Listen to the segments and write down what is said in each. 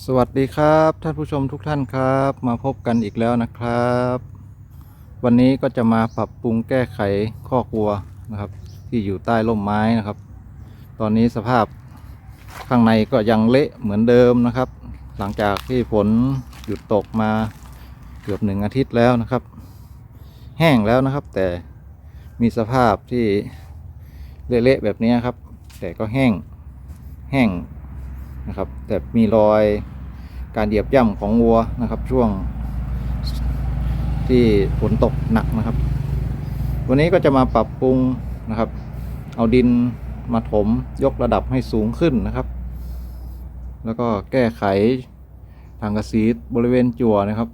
สวัสดีครับท่านผู้ชมทุกท่านครับ มาพบกันอีกแล้วนะครับ วันนี้ก็จะมาปรับปรุงแก้ไขข้อกวัวนะครับ ที่อยู่ใต้ร่มไม้นะครับ ตอนนี้สภาพข้างในก็ยังเละเหมือนเดิมนะครับ หลังจากที่ฝนหยุดตกมาเกือบหนึ่งอาทิตย์แล้วนะครับ แห้งแล้วนะครับ แต่มีสภาพที่เละๆแบบนี้ครับ แต่ก็แห้งแห้ง นะครับ แต่มีรอยการเหยียบย่ำของวัวนะครับ ช่วงที่ฝนตกหนักนะครับ วันนี้ก็จะมาปรับปรุงนะครับ เอาดินมาถมยกระดับให้สูงขึ้นนะครับ แล้วก็แก้ไขทางกระสีบริเวณจั่วนะครับ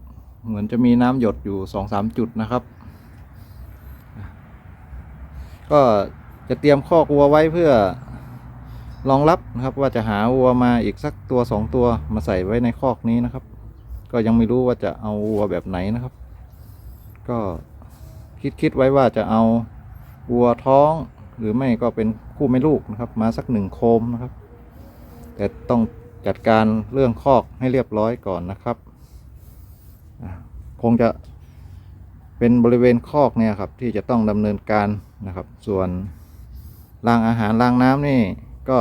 เหมือนจะมีน้ำหยดอยู่สองสามจุดนะครับ ก็จะเตรียมคอกวัวไว้เพื่อ รองรับนะครับว่าจะหาวัวมาอีกสักตัวสองตัวมาใส่ไว้ในคอกนี้นะครับ ก็ยังไม่รู้ว่าจะเอาวัวแบบไหนนะครับ ก็คิดคิดไว้ว่าจะเอาวัวท้องหรือไม่ก็เป็นคู่แม่ลูกนะครับ มาสักหนึ่งโคมนะครับ แต่ต้องจัดการเรื่องคอกให้เรียบร้อยก่อนนะครับ คงจะเป็นบริเวณคอกเนี่ยครับที่จะต้องดำเนินการนะครับ ส่วนรางอาหารรางน้ำนี่ ก็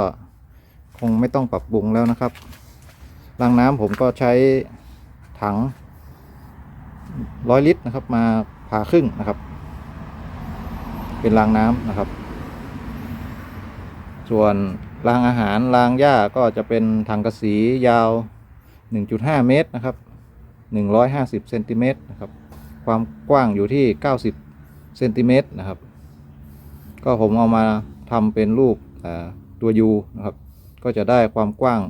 คงไม่ต้องปรับปรุงแล้วนะครับรางน้ำผมก็ใช้ถังร้อยลิตรนะครับ มาผ่าครึ่งนะครับ เป็นรางน้ำนะครับ ส่วนรางอาหารรางหญ้าก็จะเป็นถังกระสียาว 1.5 เมตรนะครับ 150เซนติเมตรนะครับ ความกว้างอยู่ที่ 90เซนติเมตรนะครับ ก็ผมเอามาทำเป็นรูปอ่า ตัว U นะครับ ก็จะได้ความกว้าง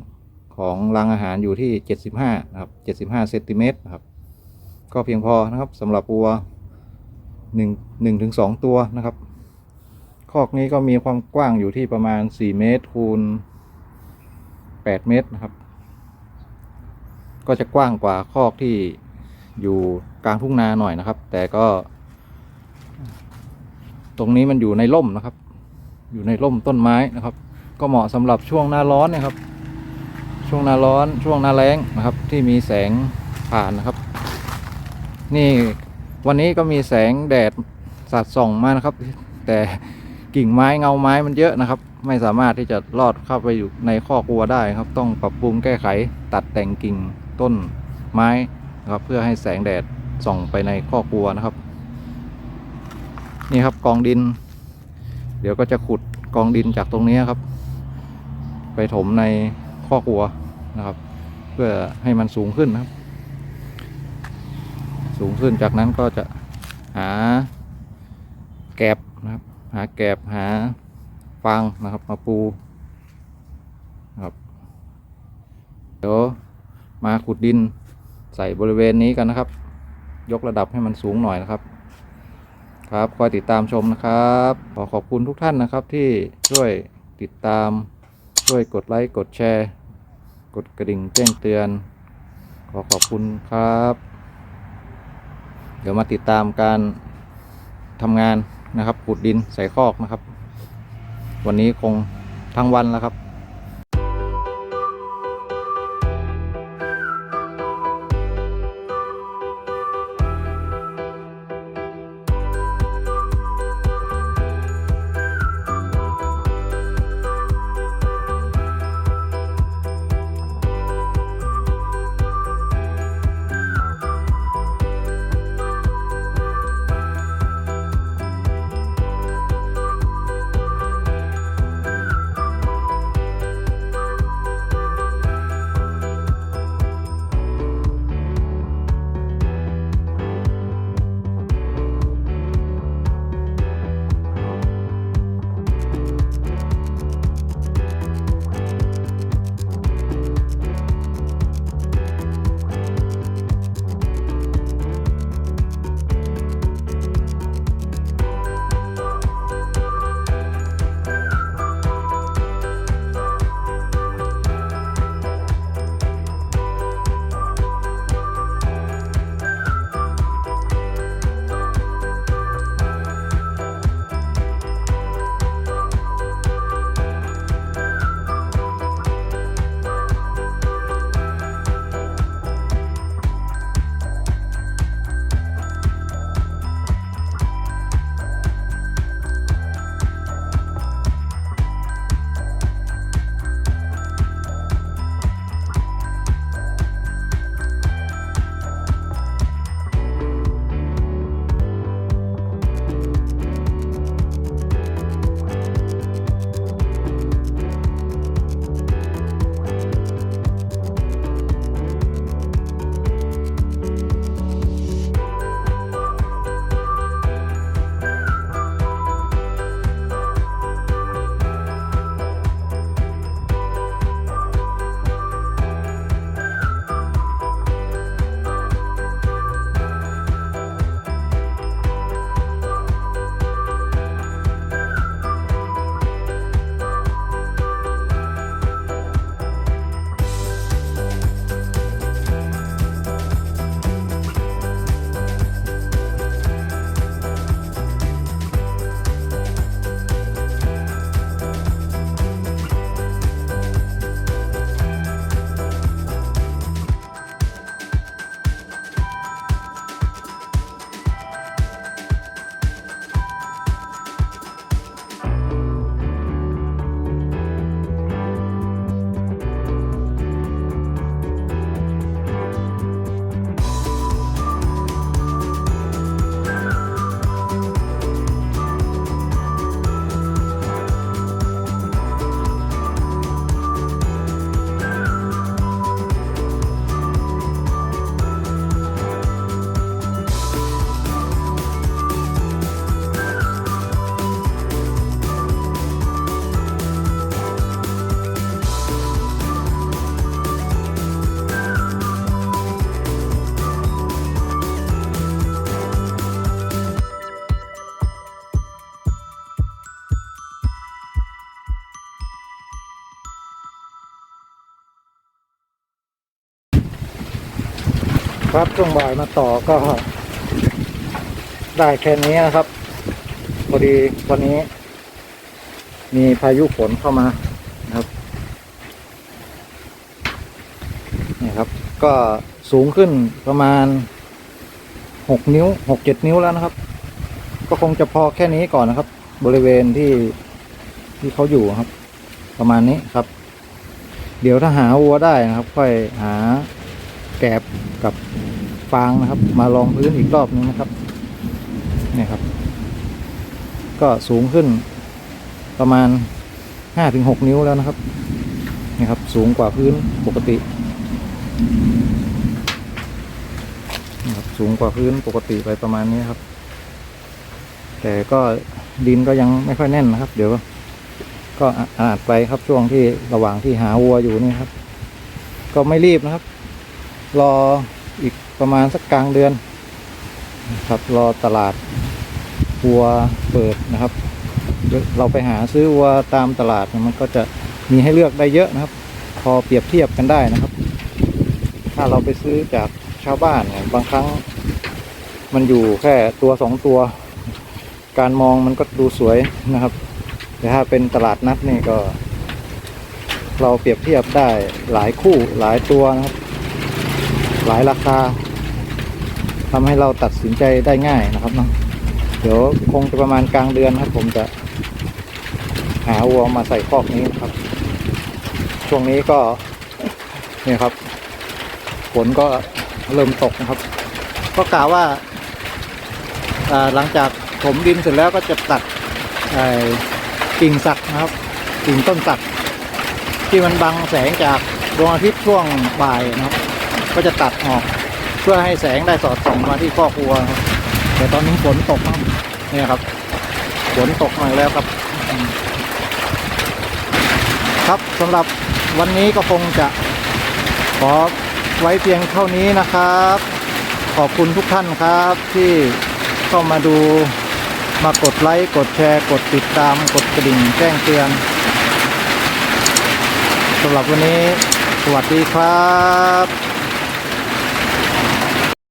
ของรางอาหารอยู่ที่ 75 นะครับ 75เซนติเมตรนะครับ ก็เพียงพอนะครับสำหรับวัว1 1ถึง2ตัวนะครับ คอกนี้ก็มีความกว้างอยู่ที่ประมาณ 4 เมตรคูณ 8 เมตรนะครับ ก็จะกว้างกว่าคอกที่อยู่กลางทุ่งนาหน่อยนะครับ แต่ก็ ตรงนี้มันอยู่ในร่มนะครับ อยู่ในร่มต้นไม้นะครับ ก็เหมาะสำหรับช่วงหน้าร้อนนะครับ ช่วงหน้าร้อนช่วงหน้าแล้งนะครับ ที่มีแสงผ่านนะครับ นี่วันนี้ก็มีแสงแดดสาดส่องมานะครับ แต่กิ่งไม้เงาไม้มันเยอะนะครับ ไม่สามารถที่จะลอดเข้าไปอยู่ในข้อกลัวได้ครับ ต้องปรับปรุงแก้ไขตัดแต่งกิ่งต้นไม้นะครับ เพื่อให้แสงแดดส่องไปในข้อกลัวนะครับ นี่ครับกองดิน เดี๋ยวก็จะขุดกองดินจากตรงนี้ครับ ไปถมในข้อกัวนะครับ เพื่อให้มันสูงขึ้นนะครับ สูงขึ้นจากนั้นก็จะหาแกบนะครับ หาแกบหาฟางนะครับ มาปูนะครับเดี๋ยวมาขุดดินใส่บริเวณนี้กันนะครับ ยกระดับให้มันสูงหน่อยนะครับ ครับคอยติดตามชมนะครับ ขอขอบคุณทุกท่านนะครับที่ช่วยติดตาม ช่วยกดไลค์ กดแชร์ กดกระดิ่งแจ้งเตือน ขอขอบคุณครับ เดี๋ยวมาติดตามการทำงานนะครับขุดดินใส่คอกนะครับ วันนี้คงทั้งวันแล้วครับ ครับช่วงบ่ายมาต่อก็ ได้แค่นี้นะครับพอดีวันนี้ มีพายุฝนเข้ามานะครับ นี่ครับ ก็สูงขึ้นประมาณหกนิ้วหกเจ็ดนิ้วแล้วนะครับ ก็คงจะพอแค่นี้ก่อนนะครับ บริเวณที่ที่เขาอยู่ครับ ประมาณนี้ครับ เดี๋ยวถ้าหาวัวได้นะครับ ค่อยหา แกบกับฟางนะครับ มาลองพื้นอีกรอบนึงนะครับเนี่ยครับ ก็สูงขึ้นประมาณห้าถึงหกนิ้วแล้วนะครับนี่ครับ สูงกว่าพื้นปกตินี่ครับสูงกว่าพื้นปกติไปประมาณนี้ครับ แต่ก็ดินก็ยังไม่ค่อยแน่นนะครับ เดี๋ยว ก็อาจไปครับช่วงที่ระหว่างที่หาวัวอยู่นี่ครับ ก็ไม่รีบนะครับ รออีกประมาณสักกลางเดือนนะครับรอตลาดวัวเปิดนะครับ เราไปหาซื้อวัวตามตลาดมันก็จะมีให้เลือกได้เยอะนะครับ พอเปรียบเทียบกันได้นะครับ ถ้าเราไปซื้อจากชาวบ้านเนี่ยบางครั้งมันอยู่แค่ตัวสองตัว การมองมันก็ดูสวยนะครับ แต่ถ้าเป็นตลาดนัดนี่ก็ เราเปรียบเทียบได้หลายคู่หลายตัวนะครับ หลายราคาทำให้เราตัดสินใจได้ง่ายนะครับเนาะเดี๋ยวคงจะประมาณกลางเดือนนะครับ ผมจะ หาวัวมาใส่คอกนี้นะครับ ช่วงนี้ก็เนี่ยครับฝนก็เริ่มตกนะครับ ก็กล่าวว่าหลังจากถมดินเสร็จแล้วก็จะตัดกิ่งสักนะครับ กิ่งต้นสักที่มันบังแสงจากดวงอาทิตย์ช่วงบ่ายนะครับ ก็จะตัดออก เพื่อให้แสงได้สอดส่องมาที่คอกวัวครับแต่ตอนนี้ฝนตกนะครับเนี่ยครับฝนตกมาแล้วครับ ครับสำหรับวันนี้ก็คงจะขอไว้เพียงเท่านี้นะครับ ขอบคุณทุกท่านครับที่เข้ามาดูมากดไลค์กดแชร์ กดติดตามกดกระดิ่งแจ้งเตือนสำหรับวันนี้ สวัสดีครับ